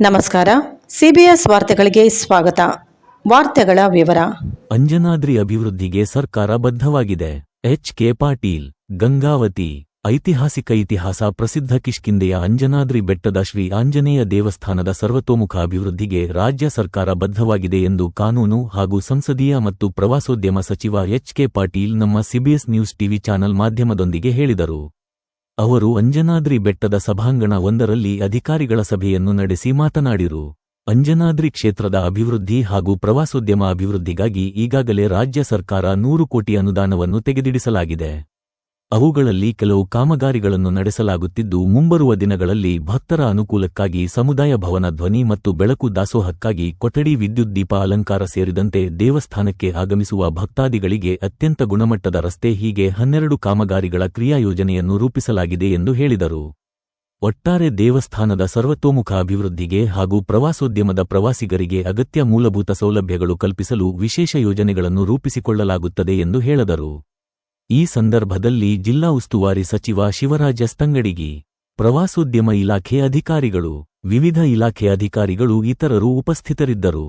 ನಮಸ್ಕಾರ. ಸಿಬಿಎಸ್ ವಾರ್ತೆಗಳಿಗೆ ಸ್ವಾಗತ. ವಾರ್ತೆಗಳ ವಿವರ. ಅಂಜನಾದ್ರಿ ಅಭಿವೃದ್ಧಿಗೆ ಸರ್ಕಾರ ಬದ್ಧವಾಗಿದೆ. ಎಚ್ ಕೆ ಪಾಟೀಲ್, ಗಂಗಾವತಿ, ಐತಿಹಾಸಿಕ ಇತಿಹಾಸ ಪ್ರಸಿದ್ಧ ಕಿಷ್ಕಿಂದೆಯ ಅಂಜನಾದ್ರಿ ಬೆಟ್ಟದ ಶ್ರೀ ಆಂಜನೇಯ ದೇವಸ್ಥಾನದ ಸರ್ವತೋಮುಖ ಅಭಿವೃದ್ಧಿಗೆ ರಾಜ್ಯ ಸರ್ಕಾರ ಬದ್ಧವಾಗಿದೆ ಎಂದು ಕಾನೂನು ಹಾಗೂ ಸಂಸದೀಯ ಮತ್ತು ಪ್ರವಾಸೋದ್ಯಮ ಸಚಿವ ಎಚ್ ಕೆ ಪಾಟೀಲ್ ನಮ್ಮ ಸಿಬಿಎಸ್ ನ್ಯೂಸ್ ಟಿವಿ ಚಾನೆಲ್ ಮಾಧ್ಯಮದೊಂದಿಗೆ ಹೇಳಿದರು. ಅವರು ಅಂಜನಾದ್ರಿ ಬೆಟ್ಟದ ಸಭಾಂಗಣ ಒಂದರಲ್ಲಿ ಅಧಿಕಾರಿಗಳ ಸಭೆಯನ್ನು ನಡೆಸಿ ಮಾತನಾಡಿರು. ಅಂಜನಾದ್ರಿ ಕ್ಷೇತ್ರದ ಅಭಿವೃದ್ಧಿ ಹಾಗೂ ಪ್ರವಾಸೋದ್ಯಮ ಅಭಿವೃದ್ಧಿಗಾಗಿ ಈಗಾಗಲೇ ರಾಜ್ಯ ಸರ್ಕಾರ ನೂರು ಕೋಟಿ ಅನುದಾನವನ್ನು ತೆಗೆದಿಡಿಸಲಾಗಿದೆ. ಅವುಗಳಲ್ಲಿ ಕೆಲವು ಕಾಮಗಾರಿಗಳನ್ನು ನಡೆಸಲಾಗುತ್ತಿದ್ದು, ಮುಂಬರುವ ದಿನಗಳಲ್ಲಿ ಭಕ್ತರ ಅನುಕೂಲಕ್ಕಾಗಿ ಸಮುದಾಯ ಭವನ ಧ್ವನಿ ಮತ್ತು ಬೆಳಕು ದಾಸೋಹಕ್ಕಾಗಿ ಕೊಠಡಿ ವಿದ್ಯುತ್ ದೀಪ ಅಲಂಕಾರ ಸೇರಿದಂತೆ ದೇವಸ್ಥಾನಕ್ಕೆ ಆಗಮಿಸುವ ಭಕ್ತಾದಿಗಳಿಗೆ ಅತ್ಯಂತ ಗುಣಮಟ್ಟದ ರಸ್ತೆ ಹೀಗೆ ಹನ್ನೆರಡು ಕಾಮಗಾರಿಗಳ ಕ್ರಿಯಾಯೋಜನೆಯನ್ನು ರೂಪಿಸಲಾಗಿದೆ ಎಂದು ಹೇಳಿದರು. ಒಟ್ಟಾರೆ ದೇವಸ್ಥಾನದ ಸರ್ವತೋಮುಖ ಅಭಿವೃದ್ಧಿಗೆ ಹಾಗೂ ಪ್ರವಾಸೋದ್ಯಮದ ಪ್ರವಾಸಿಗರಿಗೆ ಅಗತ್ಯ ಮೂಲಭೂತ ಸೌಲಭ್ಯಗಳು ಕಲ್ಪಿಸಲು ವಿಶೇಷ ಯೋಜನೆಗಳನ್ನು ರೂಪಿಸಿಕೊಳ್ಳಲಾಗುತ್ತದೆ ಎಂದು ಹೇಳಿದರು. ಈ ಸಂದರ್ಭದಲ್ಲಿ ಜಿಲ್ಲಾ ಉಸ್ತುವಾರಿ ಸಚಿವ ಶಿವರಾಜ ಸ್ತಂಗಡಿಗಿ ಪ್ರವಾಸೋದ್ಯಮ ಇಲಾಖೆ ಅಧಿಕಾರಿಗಳು, ವಿವಿಧ ಇಲಾಖೆ ಅಧಿಕಾರಿಗಳು ಇತರರು ಉಪಸ್ಥಿತರಿದ್ದರು.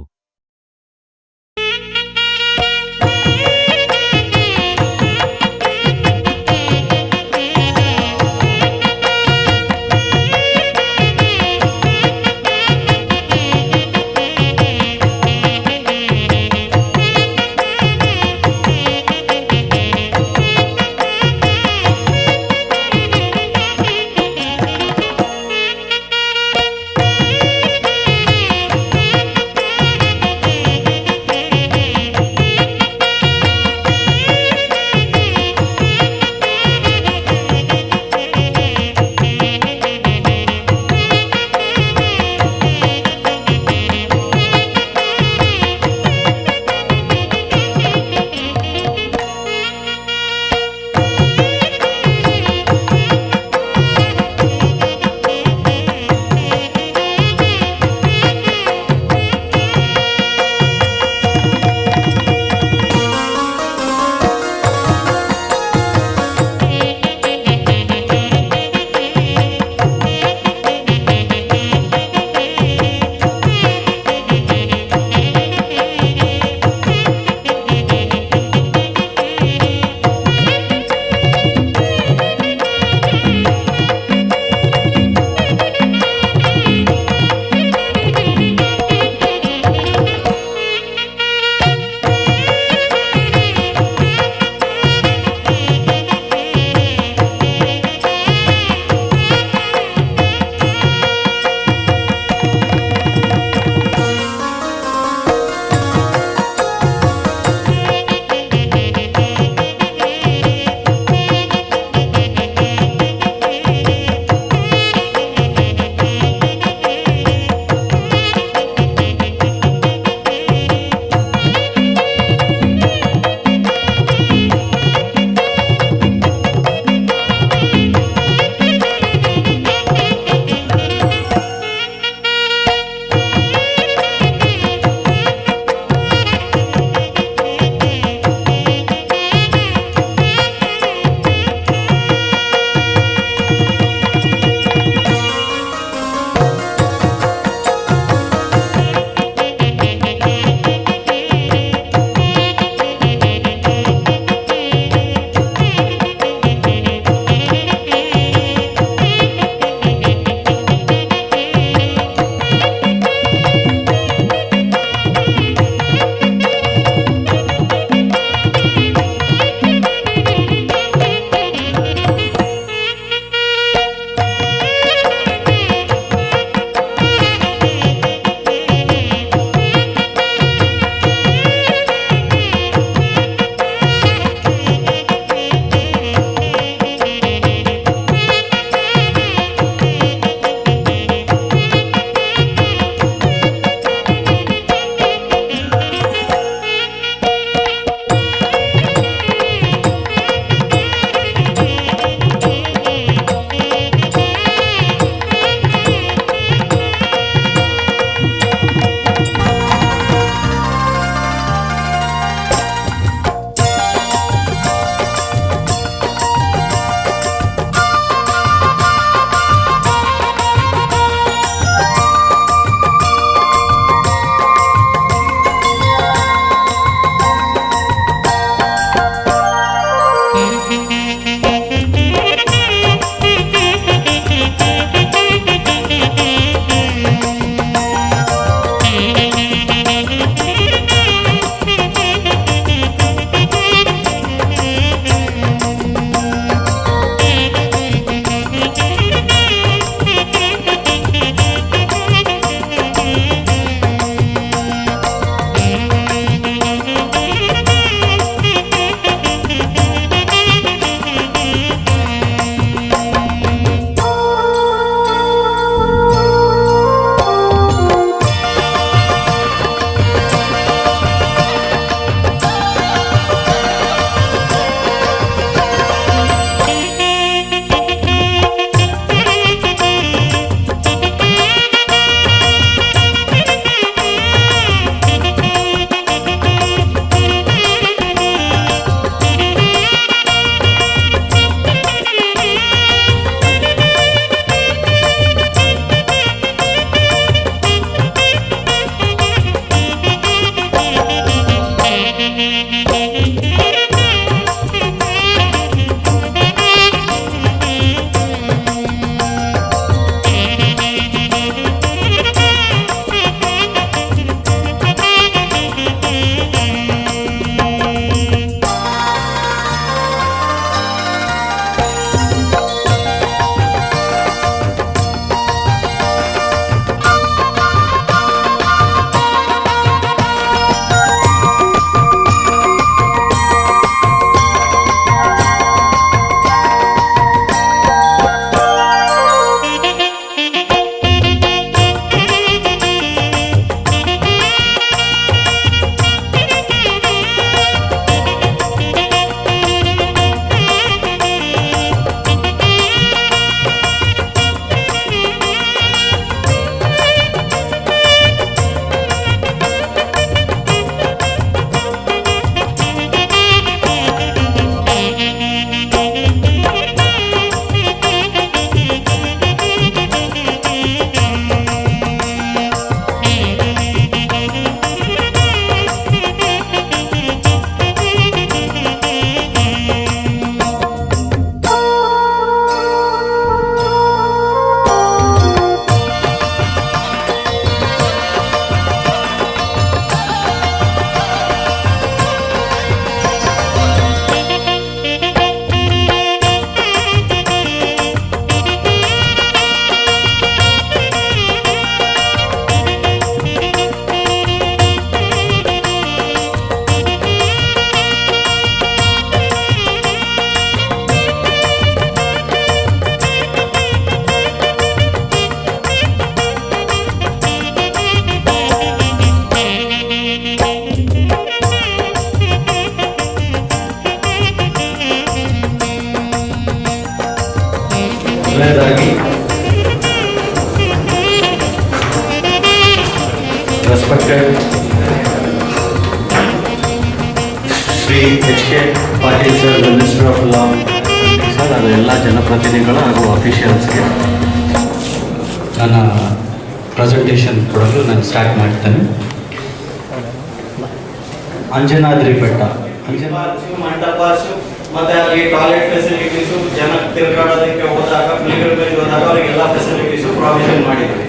ಅಂಜನಾದ್ರಿ ಬೆಟ್ಟ. ಅಂಜನಾದ್ರಿ ಮಂಟಪಾಸು ಮತ್ತೆ ಅಲ್ಲಿ ಟಾಯ್ಲೆಟ್ ಫೆಸಿಲಿಟೀಸು ಜನ ತಿರ್ಗಾಡೋದಕ್ಕೆ ಹೋದಾಗ ಪಿಲ್ಗ್ರಿಮೇಜ್ ಹೋದಾಗ ಅವರಿಗೆಲ್ಲ ಫೆಸಿಲಿಟೀಸು ಪ್ರಾವಿಷನ್ ಮಾಡಿದ್ವಿ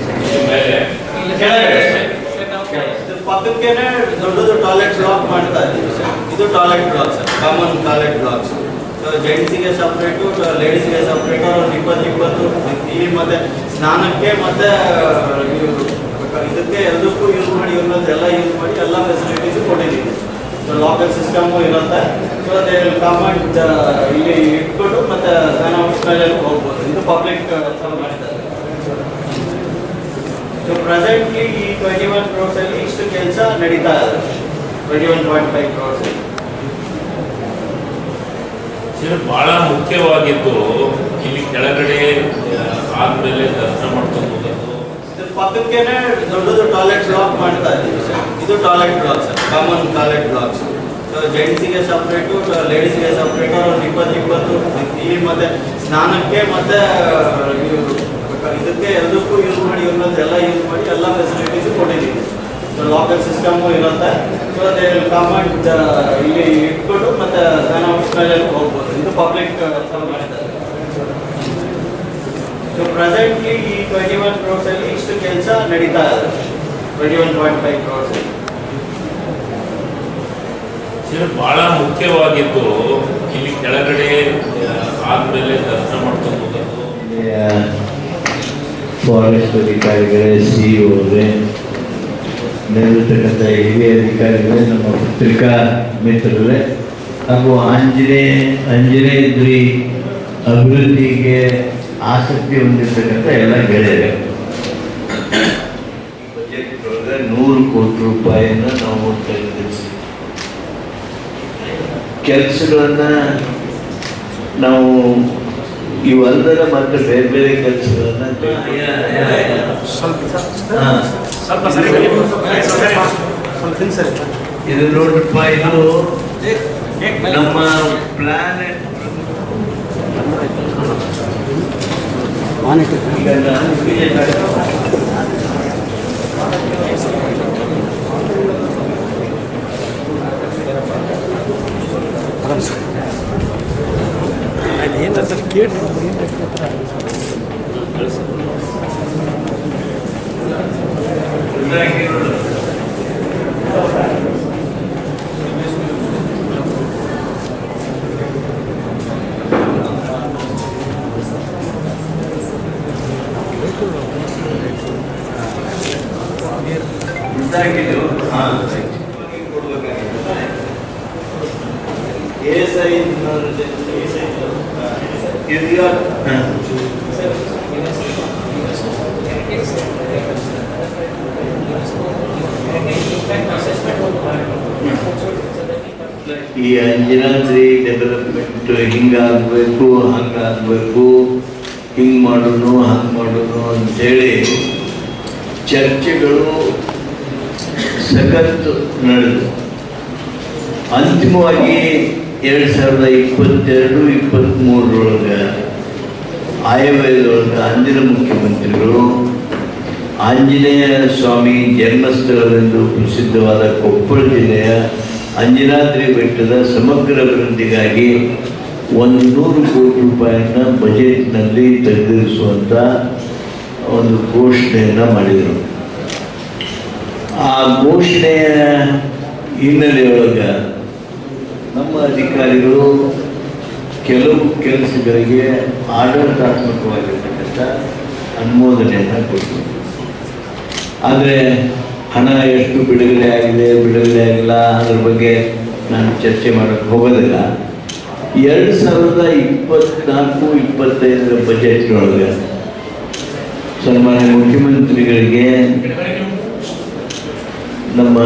ಪಕ್ಕಕ್ಕೇನೆ ದೊಡ್ಡದು ಟಾಯ್ಲೆಟ್ ಬ್ಲಾಕ್ ಮಾಡ್ತಾ ಇದ್ದೀವಿ ಇದು toilet block sir common toilet blocks so ಜೆಂಟ್ಸಿಗೆ separate ಲೇಡೀಸ್ಗೆ ಸಪ್ರೇಟು ಇಪ್ಪತ್ತು ಇಪ್ಪತ್ತು, ಇಲ್ಲಿ ಮತ್ತೆ ಸ್ನಾನಕ್ಕೆ ಮತ್ತೆ ಇದಕ್ಕೆ ಎಲ್ಲದಕ್ಕೂ ಯೂಸ್ ಮಾಡಿ ಎಲ್ಲ ಯೂಸ್ ಮಾಡಿ ಎಲ್ಲ ಫೆಸಿಲಿಟೀಸು ಕೊಟ್ಟಿದ್ದೀವಿ. ಲಾಕರ್ ಸಿಸ್ಟಮು ಇರುತ್ತೆ. ಸೊ ಅದೇ ಕಾಮಂಡ್ ಇಲ್ಲಿ ಇಟ್ಕೊಂಡು ಮತ್ತೆ ಫ್ಯಾನ್ ಆಫೀಸ್ ಮೇಲೆ ಹೋಗ್ಬೋದು. ಇದು ಪಬ್ಲಿಕ್ ಮಾಡಿದ್ದಾರೆ. ಸೊ ಪ್ರೆಸೆಂಟ್ಲಿ ಈ ಟ್ವೆಂಟಿ ಒನ್ ಕ್ರೋರ್ಸ್ ಅಲ್ಲಿ ಇಷ್ಟು ಕೆಲಸ ನಡೀತಾ ಇದೆ. Twenty one point five crores ಬಹಳ ಮುಖ್ಯವಾಗಿದ್ದು ಇಲ್ಲಿ ಕೆಳಗಡೆ ಆದ್ಮೇಲೆ ದರ್ಶನ ಮಾಡ್ಕೊಂಡು ಪಕ್ಕಕ್ಕೇನೆ ದೊಡ್ಡದು ಟಾಯ್ಲೆಟ್ ಬ್ಲಾಕ್ ಮಾಡ್ತಾ ಇದ್ದೀವಿ ಸರ್. ಇದು toilet block sir. Common toilet blocks so ಜೆಂಟ್ಸಿಗೆ separate ಲೇಡೀಸ್ಗೆ ಸಪ್ರೇಟು ಒಂದು ಇಪ್ಪತ್ತು ಇಪ್ಪತ್ತು ಇಲ್ಲಿ ಮತ್ತೆ ಸ್ನಾನಕ್ಕೆ ಮತ್ತೆ ಇದಕ್ಕೆ ಎಲ್ಲದಕ್ಕೂ ಯೂಸ್ ಮಾಡಿ ಎಲ್ಲ ಯೂಸ್ ಮಾಡಿ, ಎಲ್ಲ ಫೆಸಿಲಿಟೀಸ್ ಕೊಟ್ಟಿದ್ದೀವಿ. ಸೊ ಲಾಕರ್ ಸಿಸ್ಟಮು ಇರುತ್ತೆ. ಸೊ ಅದೇ ಕಾಮನ್ ಇಲ್ಲಿ ಇಟ್ಕೊಂಡು ಮತ್ತೆ ಸ್ನಾನ ಮಾಡಿಸ್ಮೇಲೆ ಹೋಗ್ಬೋದು. ಇದು ಪಬ್ಲಿಕ್ ಮಾಡಿದ್ದಾರೆ ಸೊ ಪ್ರೆಸೆಂಟ್ಲಿ ಈ ಟ್ವೆಂಟಿ ಒನ್ ಕ್ರೋರ್ಸ್ ಅಲ್ಲಿ ಇಷ್ಟು ಕೆಲಸ ನಡೀತಾ ಇದೆ. Twenty one point five crores ಬಹಳ ಮುಖ್ಯವಾಗಿದ್ದು ಇಲ್ಲಿ ಕೆಳಗಡೆ ಆದ್ಮೇಲೆ ದರ್ಶನ ಮಾಡ್ಕೊಂಡು ಫಾರೆಸ್ಟ್ ಅಧಿಕಾರಿಗಳೇ ಸಿ ಅವರೇ ಮೇಲಿರ್ತಕ್ಕಂಥ ಹಿರಿಯ ಅಧಿಕಾರಿಗಳೇ ನಮ್ಮ ಪತ್ರಿಕಾ ಮಿತ್ರರೇ ಹಾಗೂ ಆಂಜನೇಯ ದ್ರಿ ಅಭಿವೃದ್ಧಿಗೆ ಆಸಕ್ತಿ ಹೊಂದಿರ್ತಕ್ಕಂಥ ಎಲ್ಲ ಗೆಳೆಯರು. ಬಜೆಟ್ ಒಳಗೆ ನೂರು ಕೋಟಿ ರೂಪಾಯಿಯನ್ನು ನಾವು ತೆಗೆದಿರ್ತೀವಿ ಕೆಲಸಗಳನ್ನ ನಾವು ಇವಲ್ಲದ ಮತ್ತೆ ಬೇರೆ ಬೇರೆ ಕೆಲಸಗಳನ್ನ ಇದು ನೋಡ್ರಪ್ಪ, ಇದು ನಮ್ಮ ಪ್ಲಾನೆಟ್ ಈಗ ನಾನು ಇದಾಗಿ ನೋಡು. ಇದಾಗಿದ್ದು ಹಾ ಕೊಡ್ಬೇಕಾಗಿತ್ತು ಎ ಸೈ ಇದೀಗ ಹಾ. ಈ ಅಂಜನಾದ್ರಿ ಡೆವಲಪ್ಮೆಂಟ್ ಹಿಂಗಾಗಬೇಕು ಹಂಗಾಗಬೇಕು ಹಿಂಗೆ ಮಾಡೋನು ಹಂಗೆ ಮಾಡೋನು ಅಂತೇಳಿ ಚರ್ಚೆಗಳು ಸಖತ್ ನಡೆದು ಅಂತಿಮವಾಗಿ ಎರಡು ಸಾವಿರದ ಇಪ್ಪತ್ತೆರಡು ಇಪ್ಪತ್ತ್ಮೂರರೊಳಗೆ ಆಯವ್ಯಯದೊಳಗೆ ಅಂದಿನ ಮುಖ್ಯಮಂತ್ರಿಗಳು ಆಂಜನೇಯ ಸ್ವಾಮಿ ಜನ್ಮಸ್ಥಳವೆಂದು ಪ್ರಸಿದ್ಧವಾದ ಕೊಪ್ಪಳ ಜಿಲ್ಲೆಯ ಅಂಜನಾದ್ರಿ ಬೆಟ್ಟದ ಸಮಗ್ರ ಅಭಿವೃದ್ಧಿಗಾಗಿ ಒಂದು ನೂರು ಕೋಟಿ ರೂಪಾಯಿನ ಬಜೆಟ್ನಲ್ಲಿ ತೆಗೆದಿರಿಸುವಂಥ ಒಂದು ಘೋಷಣೆಯನ್ನು ಮಾಡಿದರು. ಆ ಘೋಷಣೆಯ ಹಿನ್ನೆಲೆಯೊಳಗೆ ಅಧಿಕಾರಿಗಳು ಕೆಲವು ಕೆಲಸಗಳಿಗೆ ಆಡಳಿತಾತ್ಮಕವಾಗಿರ್ತಕ್ಕಂಥ ಅನುಮೋದನೆಯನ್ನು ಕೊಟ್ಟರು ಆದರೆ ಹಣ ಎಷ್ಟು ಬಿಡುಗಡೆ ಆಗಿದೆ, ಬಿಡುಗಡೆ ಆಗಿಲ್ಲ ಅದ್ರ ಬಗ್ಗೆ ನಾನು ಚರ್ಚೆ ಮಾಡೋಕ್ಕೆ ಹೋಗೋದಿಲ್ಲ. ಎರಡು ಸಾವಿರದ ಇಪ್ಪತ್ನಾಲ್ಕು, ಇಪ್ಪತ್ತೈದರ ಬಜೆಟ್ನೊಳಗೆ ಸನ್ಮಾನ್ಯ ಮುಖ್ಯಮಂತ್ರಿಗಳಿಗೆ ನಮ್ಮ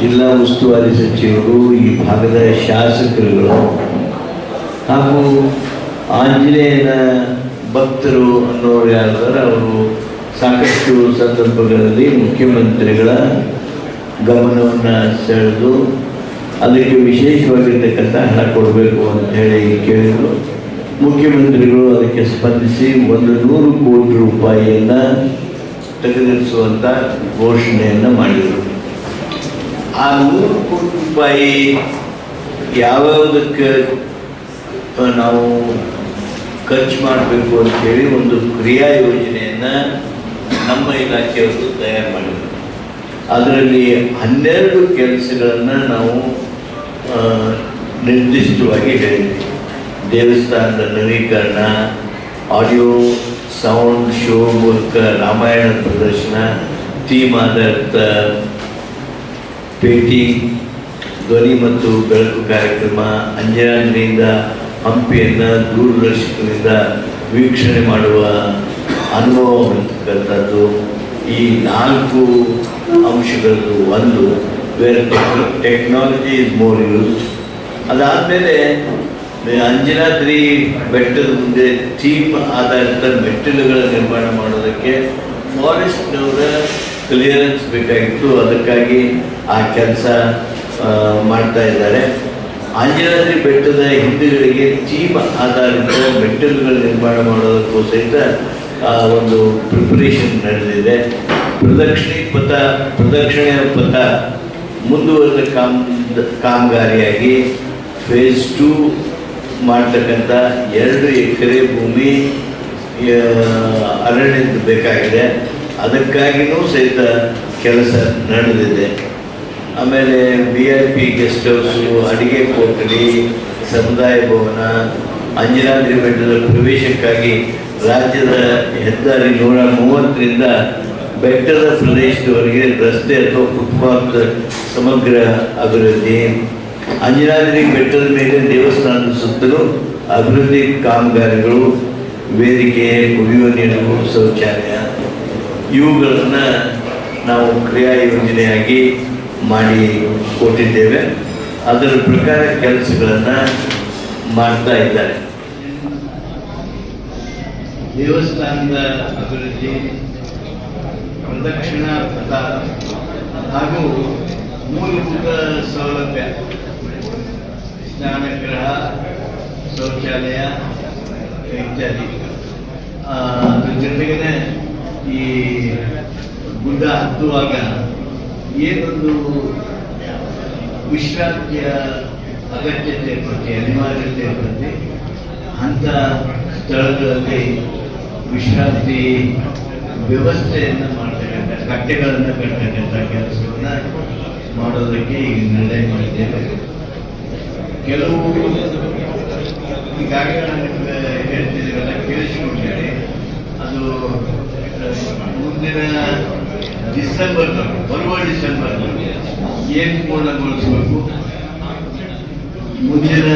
ಜಿಲ್ಲಾ ಉಸ್ತುವಾರಿ ಸಚಿವರು ಈ ಭಾಗದ ಶಾಸಕರುಗಳು ಹಾಗೂ ಆಂಜನೇಯನ ಭಕ್ತರು ಅನ್ನೋರು ಯಾರಾದರೆ ಅವರು ಸಾಕಷ್ಟು ಸಂದರ್ಭಗಳಲ್ಲಿ ಮುಖ್ಯಮಂತ್ರಿಗಳ ಗಮನವನ್ನು ಸೆಳೆದು ಅದಕ್ಕೆ ವಿಶೇಷವಾಗಿರ್ತಕ್ಕಂಥ ಹಣ ಕೊಡಬೇಕು ಅಂತ ಹೇಳಿ ಕೇಳಿದರು. ಮುಖ್ಯಮಂತ್ರಿಗಳು ಅದಕ್ಕೆ ಸ್ಪಂದಿಸಿ ಒಂದು ನೂರು ಕೋಟಿ ರೂಪಾಯಿಯನ್ನು ತೆಗೆದಿರಿಸುವಂಥ ಘೋಷಣೆಯನ್ನು ಮಾಡಿದರು. ಆ ನೂರು ಕೋಟಿ ರೂಪಾಯಿ ಯಾವ್ಯಾವುದಕ್ಕೆ ನಾವು ಖರ್ಚು ಮಾಡಬೇಕು ಅಂತೇಳಿ ಒಂದು ಕ್ರಿಯಾ ಯೋಜನೆಯನ್ನು ನಮ್ಮ ಇಲಾಖೆಯವರು ತಯಾರು ಮಾಡಿದ್ರು ಅದರಲ್ಲಿ ಹನ್ನೆರಡು ಕೆಲಸಗಳನ್ನು ನಾವು ನಿರ್ದಿಷ್ಟವಾಗಿ ಹೇಳಿದ್ವಿ ದೇವಸ್ಥಾನದ ನವೀಕರಣ, ಆಡಿಯೋ ಸೌಂಡ್, ಶೋ ಮೂಲಕ ರಾಮಾಯಣ ಪ್ರದರ್ಶನ ಥೀಮ್ ಆಧಾರಿತ ಭೇಟಿ ಧ್ವನಿ ಮತ್ತು ಬೆಳಕು ಕಾರ್ಯಕ್ರಮ ಅಂಜನಾಂಜನೆಯಿಂದ ಹಂಪಿಯನ್ನು ದೂರದರ್ಶಕದಿಂದ ವೀಕ್ಷಣೆ ಮಾಡುವ ಅನುಭವ ಹೊಂದತಕ್ಕಂಥದ್ದು ಈ ನಾಲ್ಕು ಅಂಶಗಳದ್ದು ಒಂದು where technology is more used ಅದಾದಮೇಲೆ ಅಂಜನಾದ್ರಿ ಬೆಟ್ಟದ ಮುಂದೆ ಚೀಪ್ ಆಧಾರಿತ ಮೆಟ್ಟಿಲುಗಳ ನಿರ್ಮಾಣ ಮಾಡೋದಕ್ಕೆ ಫಾರೆಸ್ಟ್ನವರ ಕ್ಲಿಯರೆನ್ಸ್ ಬೇಕಾಗಿತ್ತು. ಅದಕ್ಕಾಗಿ ಆ ಕೆಲಸ ಮಾಡ್ತಾ ಇದ್ದಾರೆ. ಆಂಜನಾದ್ರಿ ಬೆಟ್ಟದ ಹಿಂದುಗಳಿಗೆ ಥೀಮ್ ಆಧಾರಿತ ಮೆಟ್ಟಿಲುಗಳ ನಿರ್ಮಾಣ ಮಾಡೋದಕ್ಕೂ ಸಹಿತ ಒಂದು ಪ್ರಿಪರೇಷನ್ ನಡೆದಿದೆ. ಪ್ರದಕ್ಷಿಣೆ ಪಥ ಪ್ರದಕ್ಷಿಣೆಯ ಪಥ ಮುಂದುವರೆದ ಕಾಮ್, ಕಾಮಗಾರಿಯಾಗಿ ಫೇಸ್ ಟೂ ಮಾಡ್ತಕ್ಕಂಥ ಎರಡು ಎಕರೆ ಭೂಮಿ ಅರಣ್ಯದ ಬೇಕಾಗಿದೆ. ಅದಕ್ಕಾಗಿಯೂ ಸಹಿತ ಕೆಲಸ ನಡೆದಿದೆ. ಆಮೇಲೆ V I P guest house ಅಡಿಗೆ ಕೊಠಡಿ, ಸಮುದಾಯ ಭವನ ಅಂಜನಾದ್ರಿ ಬೆಟ್ಟದ ಪ್ರವೇಶಕ್ಕಾಗಿ ರಾಜ್ಯದ ಹೆದ್ದಾರಿ ನೂರ ಮೂವತ್ತರಿಂದ ಬೆಟ್ಟದ ಪ್ರದೇಶದವರೆಗೆ ರಸ್ತೆ ಅಥವಾ ಫುಟ್ಪಾತ್ ಸಮಗ್ರ ಅಭಿವೃದ್ಧಿ. ಅಂಜನಾದ್ರಿ ಬೆಟ್ಟದ ಮೇಲೆ ದೇವಸ್ಥಾನದ ಸುತ್ತಲೂ ಅಭಿವೃದ್ಧಿ ಕಾಮಗಾರಿಗಳು, ವೇದಿಕೆ, ಕುಡಿಯುವ ನೀರು, ಶೌಚಾಲಯ. ಇವುಗಳನ್ನು ನಾವು ಕ್ರಿಯಾ ಯೋಜನೆಯಾಗಿ ಮಾಡಿ ಕೊಟ್ಟಿದ್ದೇವೆ. ಅದರ ಪ್ರಕಾರ ಕೆಲಸಗಳನ್ನು ಮಾಡ್ತಾ ಇದ್ದಾರೆ. ದೇವಸ್ಥಾನದ ಅಭಿವೃದ್ಧಿ ಪ್ರದಕ್ಷಿಣಾ ಪಥ ಹಾಗೂ ಮೂಲಭೂತ ಸೌಲಭ್ಯ, ಸ್ನಾನಗೃಹ, ಶೌಚಾಲಯ, ಇತ್ಯಾದಿ. ಅದ್ರ ಜೊತೆಗೇನೆ ಈ ಗುಡ್ಡ ಹತ್ತುವಾಗ ಏನೊಂದು ವಿಶ್ರಾಂತಿಯ ಅಗತ್ಯತೆ ಬಗ್ಗೆ, ಅನಿವಾರ್ಯತೆ ಬಗ್ಗೆ ಅಂಥ ಸ್ಥಳಗಳಲ್ಲಿ ವಿಶ್ರಾಂತಿ ವ್ಯವಸ್ಥೆಯನ್ನು ಮಾಡ್ತಕ್ಕಂಥ, ಕಟ್ಟೆಗಳನ್ನು ಕಟ್ಟತಕ್ಕಂಥ ಕೆಲಸವನ್ನು ಮಾಡೋದಕ್ಕೆ ಈಗ ನಿರ್ಣಯ ಮಾಡಿದ್ದೇವೆ. ಕೆಲವು ಈಗಾಗಲೇ ನಾನು ಹೇಳ್ತಿದ್ದೀರಲ್ಲ ಅದು, ಮುಂದಿನ ಡಿಸೆಂಬರ್ ಬರುವ ಡಿಸೆಂಬರ್ ಏನು ಪೂರ್ಣಗೊಳಿಸಬೇಕು? ಮುಂದಿನ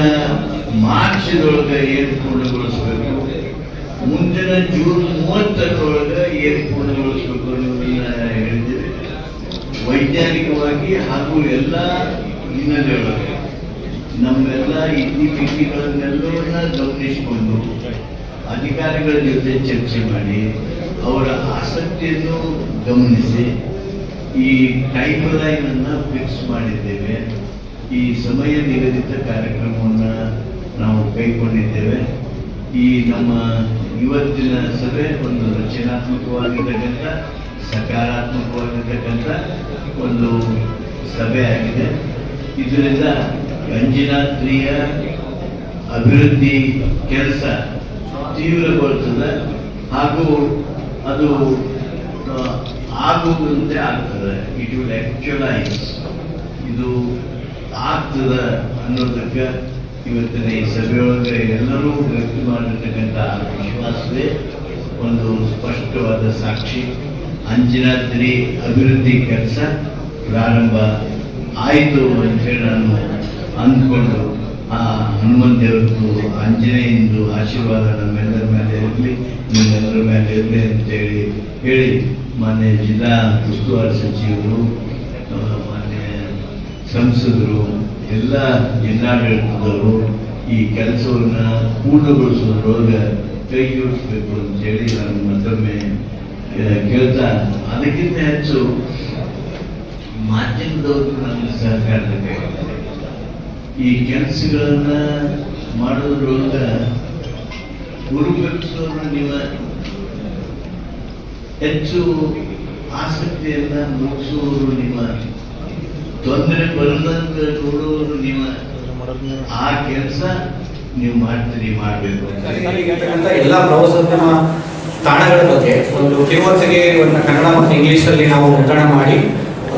ಮಾರ್ಚ್ದೊಳಗೆ ಏನು ಪೂರ್ಣಗೊಳಿಸಬೇಕು? ಮುಂದಿನ ಜೂನ್ ಮೂವತ್ತರೊಳಗೆ ಏನು ಪೂರ್ಣಗೊಳಿಸಬೇಕು ಅನ್ನೋದನ್ನ ಹೇಳ್ತೀವಿ ವೈಜ್ಞಾನಿಕವಾಗಿ ಹಾಗೂ ಎಲ್ಲ ಹಿನ್ನೆಲೆಯೊಳಗೆ ನಮ್ಮೆಲ್ಲ ಇತಿಮಿತಿಗಳನ್ನೆಲ್ಲವನ್ನ ಗಮನಿಸಿಕೊಂಡು ಅಧಿಕಾರಿಗಳ ಜೊತೆ ಚರ್ಚೆ ಮಾಡಿ ಅವರ ಆಸಕ್ತಿಯನ್ನು ಗಮನಿಸಿ ಈ ಟೈಮ್ ಲೈನ್ ಅನ್ನು ಫಿಕ್ಸ್ ಮಾಡಿದ್ದೇವೆ. ಈ ಸಮಯ ನಿಗದಿತ ಕಾರ್ಯಕ್ರಮವನ್ನು ನಾವು ಕೈಗೊಂಡಿದ್ದೇವೆ. ಈ ನಮ್ಮ ಇವತ್ತಿನ ಸಭೆ ಒಂದು ರಚನಾತ್ಮಕವಾಗಿರ್ತಕ್ಕಂಥ, ಸಕಾರಾತ್ಮಕವಾಗಿರ್ತಕ್ಕಂಥ ಒಂದು ಸಭೆ ಆಗಿದೆ. ಇದರಿಂದ ಗಂಜಿನಾತ್ರಿಯ ಅಭಿವೃದ್ಧಿ ಕೆಲಸ ತೀವ್ರಗೊಳ್ತದೆ. ಹಾಗೂ ಅದು ಆಗುವಂತೆ ಆಗ್ತದೆ. ಇಟ್ ವಿಲ್ ಆಕ್ಚುಲೈಸ್ ಇದು ಆಗ್ತದೆ ಅನ್ನೋದಕ್ಕೆ ಇವತ್ತಿನ ಈ ಸಭೆಯೊಳಗೆ ಎಲ್ಲರೂ ವ್ಯಕ್ತ ಮಾಡಿರ್ತಕ್ಕಂಥ ವಿಶ್ವಾಸವೇ ಒಂದು ಸ್ಪಷ್ಟವಾದ ಸಾಕ್ಷಿ. ಅಂಜನಾದ್ರಿ ಅಭಿವೃದ್ಧಿ ಕೆಲಸ ಪ್ರಾರಂಭ ಆಯಿತು ಅಂತೇಳಿ ನಾನು ಅಂದ್ಕೊಂಡು ಆ ಹನುಮಂತ ದೇವರದ್ದು ಆಂಜನೇಯಂದು ಆಶೀರ್ವಾದ ನಮ್ಮೆಲ್ಲರ ಮೇಲೆ ಇರಲಿ ನಿಮ್ಮೆಲ್ಲರ ಮೇಲೆ ಇರಲಿ ಅಂತ ಹೇಳಿ ಹೇಳಿ ಮಾನ್ಯ ಜಿಲ್ಲಾ ಉಸ್ತುವಾರಿ ಸಚಿವರು ಮಾನ್ಯ ಸಂಸದರು, ಎಲ್ಲ ಜಿಲ್ಲಾಡಳಿತದವರು ಈ ಕೆಲಸವನ್ನ ಪೂರ್ಣಗೊಳಿಸುವ ಕೈ ಜೋಡಿಸ್ಬೇಕು ಅಂತೇಳಿ ನಾನು ಮತ್ತೊಮ್ಮೆ ಕೇಳ್ತಾ ಅದಕ್ಕಿಂತ ಹೆಚ್ಚು ಮಾಧ್ಯಮದವರು ನನಗೆ ಸಹಕಾರ ಈ ಕೆಲಸಗಳನ್ನ ಮಾಡೋದ್ರೊಳಗ ಗುರುಭಕ್ತರ ನೀವು ಹೆಚ್ಚು ಆಸಕ್ತಿಯನ್ನ ಮುಗಿಸುವವರು ನಿಮ್ಮ ತೊಂದರೆ ಬರದಂಗ ನೋಡುವವರು ನಿಮ್ಮ ಆ ಕೆಲಸ ನೀವು ಮಾಡ್ತೀರಿ, ಮಾಡಬೇಕು ಎಲ್ಲ ಪ್ರವಾಸೋದ್ಯಮ ತಾಣಗಳ ಬಗ್ಗೆ ಒಂದು ಕಿರುವರ್ಸಿಗೆ ಒಂದು ಕನ್ನಡ ಮತ್ತು ಇಂಗ್ಲಿಷಲ್ಲಿ ನಾವು ಮುದ್ರಣ ಮಾಡಿ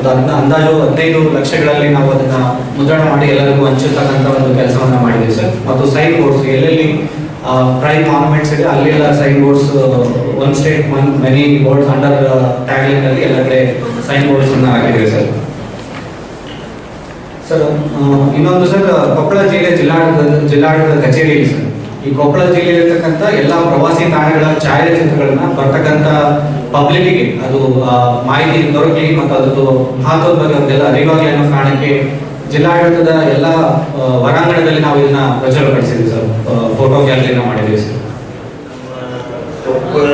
ಒಂದು ಅಂದ ಅಂದಾಜು ಹದಿನೈದು ಲಕ್ಷಗಳಲ್ಲಿ ನಾವು ಅದನ್ನ ಮುದ್ರಣ ಮಾಡಿ ಎಲ್ಲರಿಗೂ ಹಂಚಿರ್ತಕ್ಕಂತ ಒಂದು ಕೆಲಸವನ್ನ ಮಾಡಿದ್ವಿ ಸರ್. ಮತ್ತು ಸೈನ್ ಬೋರ್ಡ್ಸ್ ಎಲ್ಲೆಲ್ಲಿ ಪ್ರೈಮ್ ಮಾನ್ಯುಮೆಂಟ್ಸ್ ಇದೆ, ಅಲ್ಲೆಲ್ಲ sign boards one state one many boards under tagline ಅಲ್ಲಿ ಎಲ್ಲ ಕಡೆ ಸೈನ್ ಬೋರ್ಡ್ಸ್ ಅನ್ನ ಹಾಕಿದ್ದೀವಿ ಸರ್. ಸರ್ ಇನ್ನೊಂದು ಸರ್, ಕೊಪ್ಪಳ ಜಿಲ್ಲೆ ಜಿಲ್ಲಾಡಳಿತ ಜಿಲ್ಲಾಡಳಿತ ಕಚೇರಿ ಸರ್. ಈ ಕೊಪ್ಪಳ ಜಿಲ್ಲೆಯಲ್ಲಿರ್ತಕ್ಕಂಥ ಎಲ್ಲ ಪ್ರವಾಸಿ ತಾಣಗಳ ಛಾಯಾಚಿತ್ರಗಳನ್ನ ಬರ್ತಕ್ಕಂಥ ಪಬ್ಲಿಕ್ಗೆ ಅದು ಮಾಹಿತಿ ದೊರಕಲಿ ಮತ್ತು ಅದ್ರದ್ದು ಮಹತ್ವದ ಬಗ್ಗೆ ಒಂದೆಲ್ಲ ಅರಿವಾಗಲಿ ಅನ್ನೋ ಕಾರಣಕ್ಕೆ ಜಿಲ್ಲಾಡಳಿತದ ಎಲ್ಲ ಹೊರಾಂಗಣದಲ್ಲಿ ನಾವು ಇದನ್ನ ಪ್ರಚುರಪಡಿಸಿದ್ವಿ ಸರ್. ಫೋಟೋ ಗ್ಯಾಲರಿನ ಮಾಡಿದ್ವಿ ಸರ್. ಕೊಪ್ಪಳ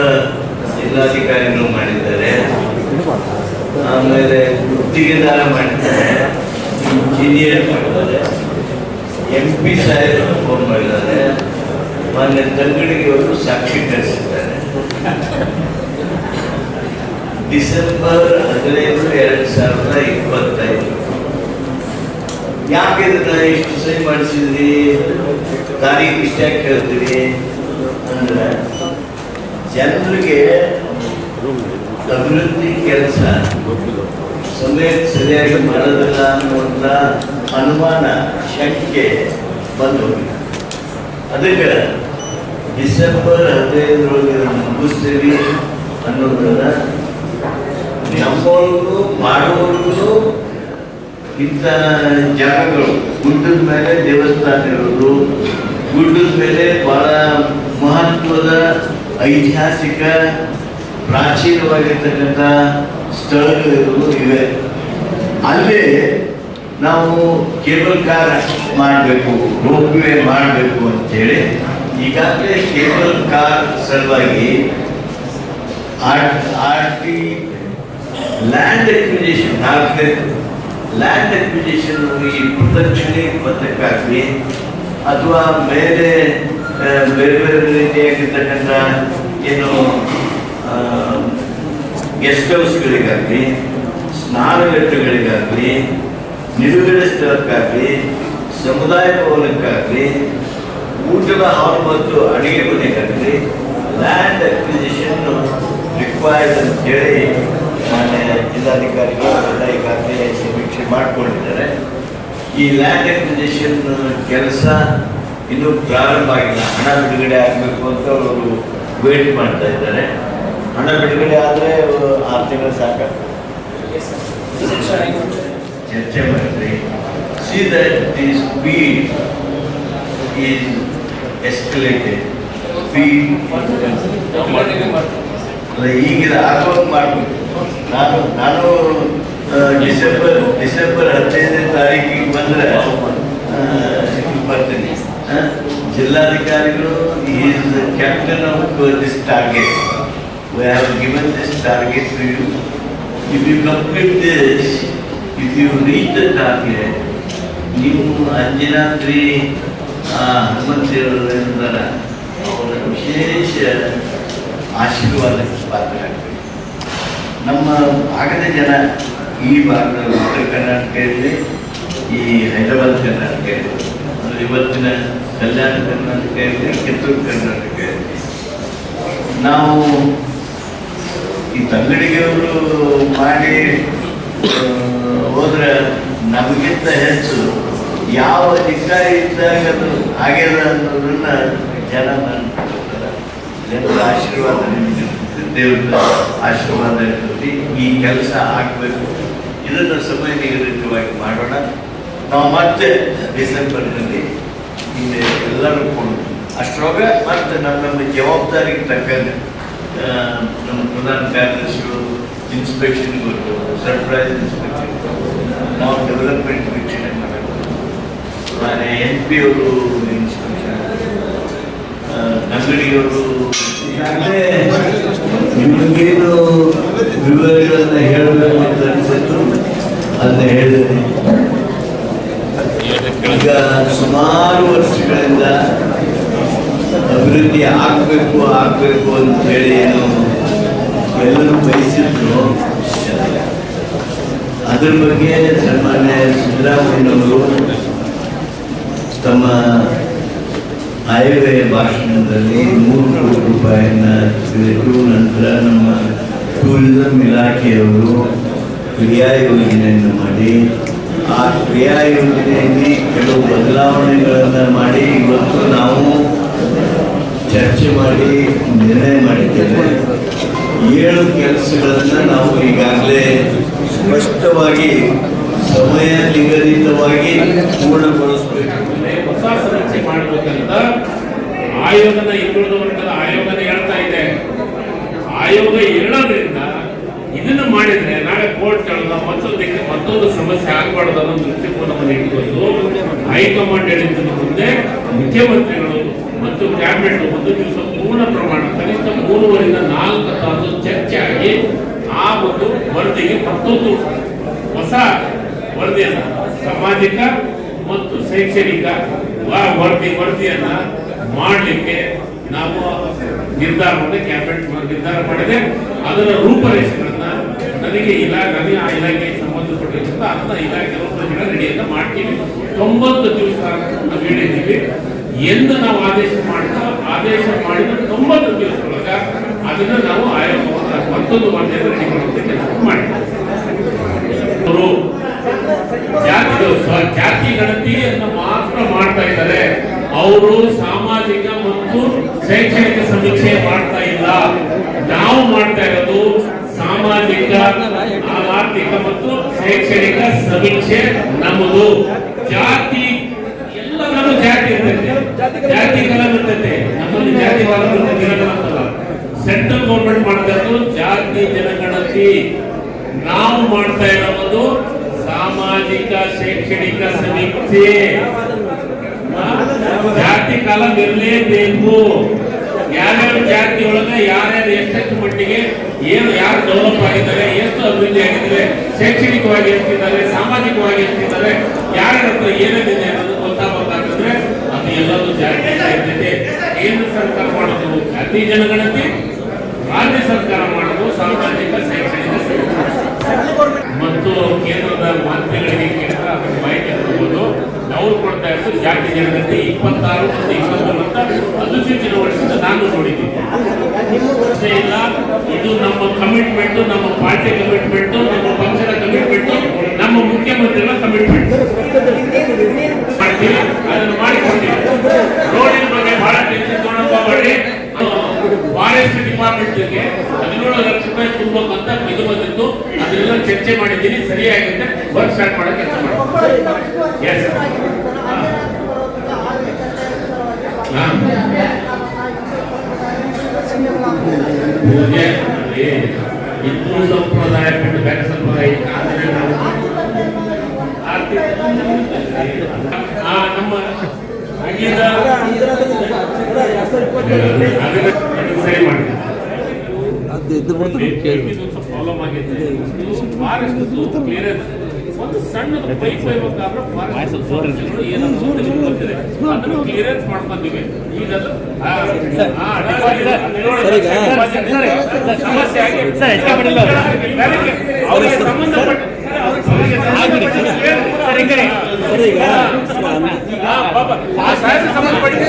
ಜಿಲ್ಲಾಧಿಕಾರಿಗಳು ಮಾಡಿದ್ದಾರೆ. ಆಮೇಲೆ ಗುತ್ತಿಗೆದಾರ ಮಾಡಿದ್ದಾರೆ. ಇಂಜಿನಿಯರ್ ಮಾಡಿದ್ದಾರೆ. ಎಂ ಪಿ ಸಾಹೇಬ್ ಫೋನ್ ಮಾಡಿದ್ದಾರೆ. ಮಾನ್ಯ ತಂಗಡಿಯವರು ಸಾಕ್ಷಿ ಕಳಿಸಿದ್ದಾರೆ. ಡಿಸೆಂಬರ್ ಹದಿನೈದು ಎರಡು ಸಾವಿರದ ಇಪ್ಪತ್ತೈದು. ಯಾಕೆ ಇಷ್ಟು ಸಹಿ ಮಾಡಿಸಿದ್ರಿ? ತಾರೀಕು ಇಷ್ಟ ಯಾಕೆ ಹೇಳ್ತೀರಿ? ಅಂದ್ರೆ ಜನರಿಗೆ ಅಭಿವೃದ್ಧಿ ಕೆಲಸ ಸಮಯ ಸರಿಯಾಗಿ ಮಾಡೋದಿಲ್ಲ ಅನ್ನುವಂಥ ಅನುಮಾನ ಶಂಕೆ ಬಂದು ಹೋಗಿದೆ. ಅದಕ್ಕೆ ಡಿಸೆಂಬರ್ ಹದಿನೈದರೊಳಗೆ ಮುಗಿಸ್ತೀವಿ ಅನ್ನೋದನ್ನ ನಮ್ಮವ್ರಿಗೂ ಮಾಡುವವ್ರಿಗೂ ಇಂಥ ಜಾಗಗಳು, ಗುಡ್ಡದ ಮೇಲೆ ದೇವಸ್ಥಾನ ಇರೋದು, ಗುಡ್ಡದ ಮೇಲೆ ಬಹಳ ಮಹತ್ವದ ಐತಿಹಾಸಿಕ, ಪ್ರಾಚೀನವಾಗಿರ್ತಕ್ಕಂಥ ಸ್ಥಳಗಳು ಇವೆ. ಅಲ್ಲಿ ನಾವು ಕೇಬಲ್ ಕಾರ್ ಮಾಡಬೇಕು, ರೋಪ್ವೇ ಮಾಡಬೇಕು ಅಂತೇಳಿ, ಈಗಾಗಲೇ ಕೇಬಲ್ ಕಾರ್ ಸಲುವಾಗಿ R T land land acquisition ಈ ಪ್ರದಕ್ಷಿಣೆ ಪತ್ರಕ್ಕಾಗಲಿ ಅಥವಾ ಬೇರೆ ಬೇರೆ ಬೇರೆ ರೀತಿಯಾಗಿರ್ತಕ್ಕಂಥ ಏನು ಗೆಸ್ಟ್ ಹೌಸ್ಗಳಿಗಾಗಲಿ ಸ್ನಾನಘಟ್ಟಗಳಿಗಾಗಲಿ ನಿಲುಗಡೆ ಸ್ಥಳಕ್ಕಾಗಲಿ ಸಮುದಾಯ ಭವನಕ್ಕಾಗಲಿ ಊಟದ ಹಾಲ್ ಮತ್ತು ಅಡಿಗೆ ಮನೆಗಾಗಲಿ ಲ್ಯಾಂಡ್ ಅಕ್ವಿಸಿಷನ್ ರಿಕ್ವೈರ್ಡ್ ಅಂತೇಳಿ ಮಾನ್ಯ ಜಿಲ್ಲಾಧಿಕಾರಿಗಳು ಎಲ್ಲ ಈಗಾಗಲೇ ಸಮೀಕ್ಷೆ ಮಾಡಿಕೊಂಡಿದ್ದಾರೆ. ಈ ಲ್ಯಾಂಡ್ ಅಕ್ವಿಸಿಷನ್ ಕೆಲಸ ಇನ್ನೂ ಪ್ರಾರಂಭ ಆಗಿಲ್ಲ. ಹಣ ಬಿಡುಗಡೆ ಆಗಬೇಕು ಅಂತ ಅವರು ವೇಟ್ ಮಾಡ್ತಾ ಇದ್ದಾರೆ. ಹಣ ಬಿಡುಗಡೆ ಆದರೆ ಆರು ತಿಂಗಳು ಸಾಕಾಗ್ತದೆ ಚರ್ಚೆ ಮಾಡಿದ್ರಿ see that the speed is escalated speed ಈಗಿನ ಆಗೋದು ಮಾಡಬೇಕು. ನಾನು ನಾನು ಡಿಸೆಂಬರ್ ಡಿಸೆಂಬರ್ ಹದಿನೈದನೇ ತಾರೀಕಿಗೆ ಬಂದರೆ ಬರ್ತೀನಿ ಜಿಲ್ಲಾಧಿಕಾರಿಗಳು is captain of this target we have given this target to you if you complete this if you reach the ನೀವು ಅಂಜನಾದ್ರಿ ಹನುಮಂತೇವರ ಅವರ ವಿಶೇಷ ಆಶೀರ್ವಾದಕ್ಕೆ ಪಾತ್ರರಾಗ್ತೀವಿ ನಮ್ಮ ಭಾಗದ ಜನ ಈ ಭಾಗದ ಉತ್ತರ ಕರ್ನಾಟಕದಲ್ಲಿ, ಈ ಹೈದರಾಬಾದ್ ಕರ್ನಾಟಕ ಇರಲಿ ಇವತ್ತಿನ ಕಲ್ಯಾಣ ಕರ್ನಾಟಕ ಇರಲಿ ಕಿತ್ತೂರು ಕರ್ನಾಟಕ ಇರಲಿ ನಾವು ಈ ತಂಗಡಿಗೆಯವರು ಮಾಡಿ ಹೋದ್ರೆ ನಮಗಿಂತ ಹೆಚ್ಚು ಯಾವ ಅಧಿಕಾರಿ ಇದ್ದಾಗ ಅದು ಆಗ್ಯದ ಅನ್ನೋದನ್ನ ಜನ ನೆನ್ಪಿಟ್ಕೊಳ್ತಾರೆ. ಜನರ ಆಶೀರ್ವಾದ ನಿಮಗೆ ದೇವರ ಆಶೀರ್ವಾದ ಇರ್ತೈತಿ ಈ ಕೆಲಸ ಆಗಬೇಕು. ಇದನ್ನು ಸಮಯ ನಿಗದಿತವಾಗಿ ಮಾಡೋಣ. ನಾವು ಮತ್ತೆ ಡಿಸೆಂಬರ್ನಲ್ಲಿ ಇಲ್ಲಿ ಎಲ್ಲರೂ ಕೊಡು ಅಷ್ಟರೊಳಗೆ ಮತ್ತೆ ನಮ್ಮ ನಮ್ಮ ಜವಾಬ್ದಾರಿಗೆ ತಕ್ಕಂತೆ ನಮ್ಮ ಪ್ರಧಾನ ಕಾರ್ಯದರ್ಶಿಗಳು ಇನ್ಸ್ಪೆಕ್ಷನ್ ಇನ್ಸ್ಪೆಕ್ಷನ್ಗಳು ಸರ್ಪ್ರೈಸ್ ಇನ್ಸ್ಪೆಕ್ಷನ್ ನಾವು ಡೆವಲಪ್ಮೆಂಟ್ ವೀಕ್ಷಣೆ ಮಾಡಬೇಕು ಆಮೇಲೆ ಎನ್ ಪಿ ಅವರು ಇನ್ಸ್ಪೆಕ್ಷನ್ ಅಂಗಡಿಯವರು ನಿಮಗೇನು ವಿವರಗಳನ್ನು ಹೇಳಬೇಕು ಅಂತ ಅನಿಸಿದ್ರು ಅದನ್ನ ಹೇಳಿದೆ ಈಗ ಸುಮಾರು ವರ್ಷಗಳಿಂದ ಅಭಿವೃದ್ಧಿ ಆಗಬೇಕು ಆಗಬೇಕು ಅಂತ ಹೇಳಿ ಏನು ಎಲ್ಲರೂ ಬಯಸಿದ್ರು, ಅದ್ರ ಬಗ್ಗೆ ಸನ್ಮಾನ್ಯ ಸಿದ್ದರಾಮಯ್ಯನವರು ತಮ್ಮ ಆಯವ್ಯಯ ಭಾಷಣದಲ್ಲಿ ನೂರು ಕೋಟಿ ರೂಪಾಯಿಯನ್ನ ತಿಳಿದು ನಂತರ ನಮ್ಮ ಟೂರಿಸಂ ಇಲಾಖೆಯವರು ಕ್ರಿಯಾ ಯೋಜನೆಯನ್ನು ಮಾಡಿ, ಆ ಕ್ರಿಯಾ ಯೋಜನೆಯಲ್ಲಿ ಕೆಲವು ಬದಲಾವಣೆಗಳನ್ನು ಮಾಡಿ ಇವತ್ತು ನಾವು ಚರ್ಚೆ ಮಾಡಿ ನಿರ್ಣಯ ಮಾಡಿದ್ದೇವೆ. ಏಳು ಕೆಲಸಗಳನ್ನು ನಾವು ಈಗಾಗಲೇ ಸ್ಪಷ್ಟವಾಗಿ ಸಮಯ ನಿಗದಿತವಾಗಿ ಪೂರ್ಣಗೊಳಿಸಬೇಕು. ಹೊಸ ಸಮಸ್ಯೆ ಮಾಡಬೇಕಂತ ಆಯೋಗದ ಹಿಂದುಳಿದ ವರ್ಗದ ಆಯೋಗನೇ ಹೇಳ್ತಾ ಇದೆ. ಆಯೋಗ ಹೇಳೋದ್ರಿಂದ ಇದನ್ನು ಮಾಡಿದ್ರೆ ನಾಳೆ ಕೋರ್ಟ್ ಕೇಳೋದು ಮತ್ತೊಂದಕ್ಕೆ ಮತ್ತೊಂದು ಸಮಸ್ಯೆ ಆಗಬಾರ್ದು ಅನ್ನೋ ದೃಷ್ಟಿಕೋನವನ್ನು ಇಟ್ಕೊಂಡು ಹೈಕಮಾಂಡ್ ಹೇಳಿದ್ದ ಮುಂದೆ ಮುಖ್ಯಮಂತ್ರಿಗಳು ಮತ್ತು ಕ್ಯಾಬಿನೆಟ್ ಒಂದು ದಿವಸ ಪೂರ್ಣ ಪ್ರಮಾಣ ಕನಿಷ್ಠ ಮೂರುವರಿಂದ ನಾಲ್ಕು ತಾಸು ಚರ್ಚೆ ಆಗಿ ಆ ಒಂದು ವರದಿಗೆ ಮತ್ತೊಂದು ಹೊಸ ವರದಿಯನ್ನ ಸಾಮಾಜಿಕ ಮತ್ತು ಶೈಕ್ಷಣಿಕ ವರದಿ, ವರದಿಯನ್ನ ಮಾಡಲಿಕ್ಕೆ ನಾವು ನಿರ್ಧಾರವನ್ನು ಕ್ಯಾಬಿನೆಟ್ ನಿರ್ಧಾರ ಮಾಡಿದೆ. ಅದರ ರೂಪರೇಷೆಗಳನ್ನ ನನಗೆ ಇಲಾಖೆ ನನಗೆ ಆ ಇಲಾಖೆಗೆ ಸಂಬಂಧಪಟ್ಟಿರುವಂತ ಅದನ್ನ ಇಲಾಖೆ ರೂಪರೇಷೆಗಳ ರೆಡಿಯನ್ನು ಮಾಡ್ತೀವಿ. ತೊಂಬತ್ತು ದಿವಸ ನಾವು ಹೇಳಿದ್ದೀವಿ. ಎಂದು ನಾವು ಆದೇಶ ಮಾಡಿದ ಆದೇಶ ಮಾಡಿದ ತೊಂಬತ್ತು ದಿವಸದೊಳಗ ಅದನ್ನ ನಾವು ಮತ್ತೊಂದು ವರದಿಯನ್ನು ರೆಡಿ ಮಾಡುವಂತೆ ಕೆಲಸ ಮಾಡಿದ್ದೀವಿ ಅವರು ಜಾತಿ ಗಣತಿ ಅನ್ನು ಮಾತ್ರ ಮಾಡ್ತಾ ಇದ್ದಾರೆ. ಅವರು ಸಾಮಾಜಿಕ ಮತ್ತು ಶೈಕ್ಷಣಿಕ ಸಮೀಕ್ಷೆ ಮಾಡ್ತಾ ಇಲ್ಲ. ನಾವು ಮಾಡ್ತಾ ಇರೋದು ಸಾಮಾಜಿಕ, ಆರ್ಥಿಕ ಮತ್ತು ಶೈಕ್ಷಣಿಕ ಸಮೀಕ್ಷೆ ನಮ್ಮದು. ಜಾತಿ ಎಲ್ಲದರಲ್ಲೂ ಜಾತಿ ಇರ್ತೈತೆ. ಜಾತಿ ಕಲಾ ಇರ್ತೈತೆ ನಮ್ಮಲ್ಲಿ ಜಾತಿ ಕಲಂ ಇರ್ತೈತೆ ಇರಲ್ಲ ಅಂತಲ್ಲ ಸೆಂಟ್ರಲ್ ಗೌರ್ಮೆಂಟ್ ಇರೋದು ಜಾತಿ ಜನಗಣತಿ ನಾವು ಮಾಡ್ತಾ ಇರೋದು ಸಾಮಾಜಿಕ, ಶೈಕ್ಷಣಿಕ ಸಮೀಕ್ಷೆ. ಜಾತಿ ಕಾಲ ಇರಲೇಬೇಕು ಯಾರ್ಯಾರ ಜಾತಿ ಒಳಗೆ ಯಾರ್ಯಾರು ಎಷ್ಟೆಷ್ಟು ಮಟ್ಟಿಗೆ ಏನು, ಯಾರು ಡೆವಲಪ್ ಆಗಿದ್ದಾರೆ, ಎಷ್ಟು ಅಭಿವೃದ್ಧಿ ಆಗಿದ್ದಾರೆ, ಶೈಕ್ಷಣಿಕವಾಗಿ ಎಷ್ಟಿದ್ದಾರೆ, ಸಾಮಾಜಿಕವಾಗಿ ಎಷ್ಟಿದ್ದಾರೆ, ಯಾರ್ಯಾರ ಹತ್ರ ಏನೇನಿದೆ ಅನ್ನೋದು ಗೊತ್ತಾಗಬೇಕಾದ್ರೆ ಅದು ಎಲ್ಲರೂ ಜಾತಿ ಕೇಂದ್ರ ಸರ್ಕಾರ ಮಾಡೋದು ಜಾತಿ ಜನಗಣತಿ ರಾಜ್ಯ ಸರ್ಕಾರ ಮಾಡೋದು ಸಾಮಾಜಿಕ ಶೈಕ್ಷಣಿಕ ಸಮೀಕ್ಷೆ ಮತ್ತು ಕೇಂದ್ರದ ಮಂತ್ರಿಗಳಿಗೆ ಕೇಳಿದ್ರೆ ಅದರ ಮಾಹಿತಿ ಕೊಡ್ಬೋದು ಅವ್ರು ಕೊಡ್ತಾ ಇರೋದು ಜಾತಿ ಜನಗಣತಿ ಇಪ್ಪತ್ತಾರು ಮತ್ತು ಇಪ್ಪತ್ತೊಂದು ಅಂತ ಅನುಸೂಚಿತ ವರ್ಷದಿಂದ ನಾನು ನೋಡಿದ್ದೀನಿ. ಇಲ್ಲ, ಇದು ನಮ್ಮ ಕಮಿಟ್ಮೆಂಟ್ ನಮ್ಮ ಪಾರ್ಟಿ ಕಮಿಟ್ಮೆಂಟ್ ನಮ್ಮ ಪಕ್ಷದ ಕಮಿಟ್ಮೆಂಟ್ ನಮ್ಮ ಮುಖ್ಯಮಂತ್ರಿಗಳ ಕಮಿಟ್ಮೆಂಟ್ ಅದನ್ನು ಮಾಡಿಕೊಡ್ತೀವಿ ರೋಡಿನ ಬಗ್ಗೆ ಬಹಳ ಟೆನ್ಷನ್ ತಗೊಂಡೋಗ್ಬೇಡಿ ಫಾರೆಸ್ಟ್ ಜೊತೆ ಹದಿನೇಳು ಲಕ್ಷ ರೂಪಾಯಿ ತುಂಬಬೇಕಂತ ಇದು ಬಂದಿತ್ತು. ಅದನ್ನೆಲ್ಲ ಚರ್ಚೆ ಮಾಡಿದ್ದೀನಿ. ಸರಿಯಾಗಿದೆ. ವರ್ಕ್ ಸ್ಟಾರ್ಟ್ ಮಾಡೋಕೆ ಕೆಲಸ ಮಾಡಿ ಎಸ್ ಪೂಜೆ ಹಿಂದೂ ಸಂಪ್ರದಾಯ ಬಿಟ್ಟು ಬೇರೆ ಸಂಪ್ರದಾಯ. ಆದ್ರೆ ನಾವು ನಮ್ಮ ಅಗಿದ ಅದನ್ನ ಅದನ್ನ ಸರಿ ಮಾಡಿ ಪ್ರಾಬ್ಲಮ್ ಆಗಿದೆ. ಕ್ಲಿಯರೆನ್ಸ್ ಒಂದು ಸಣ್ಣದ ಪೈಪ್ ಹೋಗ್ಬೇಕಾದ್ರೆ ಕ್ಲಿಯರೆನ್ಸ್ ಮಾಡ್ಕೊಂಡಿವಿ ಈಗ ಸಂಬಂಧಪಟ್ಟ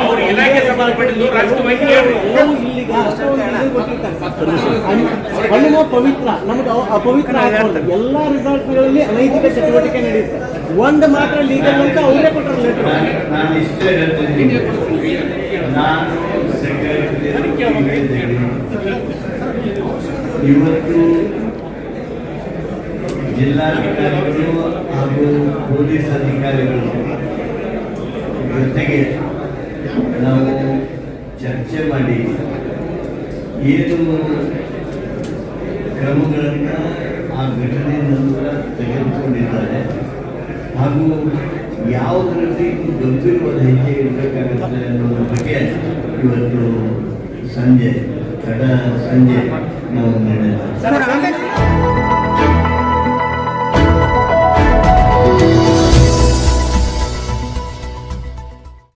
ಅವ್ರ ಇಲಾಖೆ ಸಂಬಂಧಪಟ್ಟಿದ್ದು. ಹಣ್ಣು ಪವಿತ್ರ ನಮ್ಗೆ ಅವ- ಅಪವಿತ್ರ. ಎಲ್ಲಾ ರಿಸಾರ್ಟ್ಗಳಲ್ಲಿ ಅನೈತಿಕ ಚಟುವಟಿಕೆ ನಡೆಯುತ್ತೆ ಒಂದು ಮಾತ್ರ ಲೀಗಲ್ ಅಂತ ಅವರೇ ಕೊಟ್ಟರು ಲೆಟರ್ ನಾನು ಇಷ್ಟೇ ಹೇಳ್ತೀನಿ ನಾನು ಸೆಕ್ರೆಟರಿ ಇವತ್ತು ಜಿಲ್ಲಾಧಿಕಾರಿಗಳು ಹಾಗೂ ಪೊಲೀಸ್ ಅಧಿಕಾರಿಗಳು ಜೊತೆಗೆ ನಾವು ಚರ್ಚೆ ಮಾಡಿ ಏನು ಕ್ರಮಗಳನ್ನು ಆ ಘಟನೆ ನಂತರ ತೆಗೆದುಕೊಂಡಿದ್ದಾರೆ ಹಾಗೂ ಯಾವುದರಲ್ಲಿ ಇನ್ನು ಗಂಭೀರವಾದ ಹೆಜ್ಜೆ ಇರಬೇಕಾಗುತ್ತೆ ಅನ್ನೋದ್ರ ಬಗ್ಗೆ ಇವತ್ತು ಸಂಜೆ ತಡ ಸಂಜೆ ನಾವು ನಿರ್ಣಯ ಸರ್ ಆಮೇಲೆ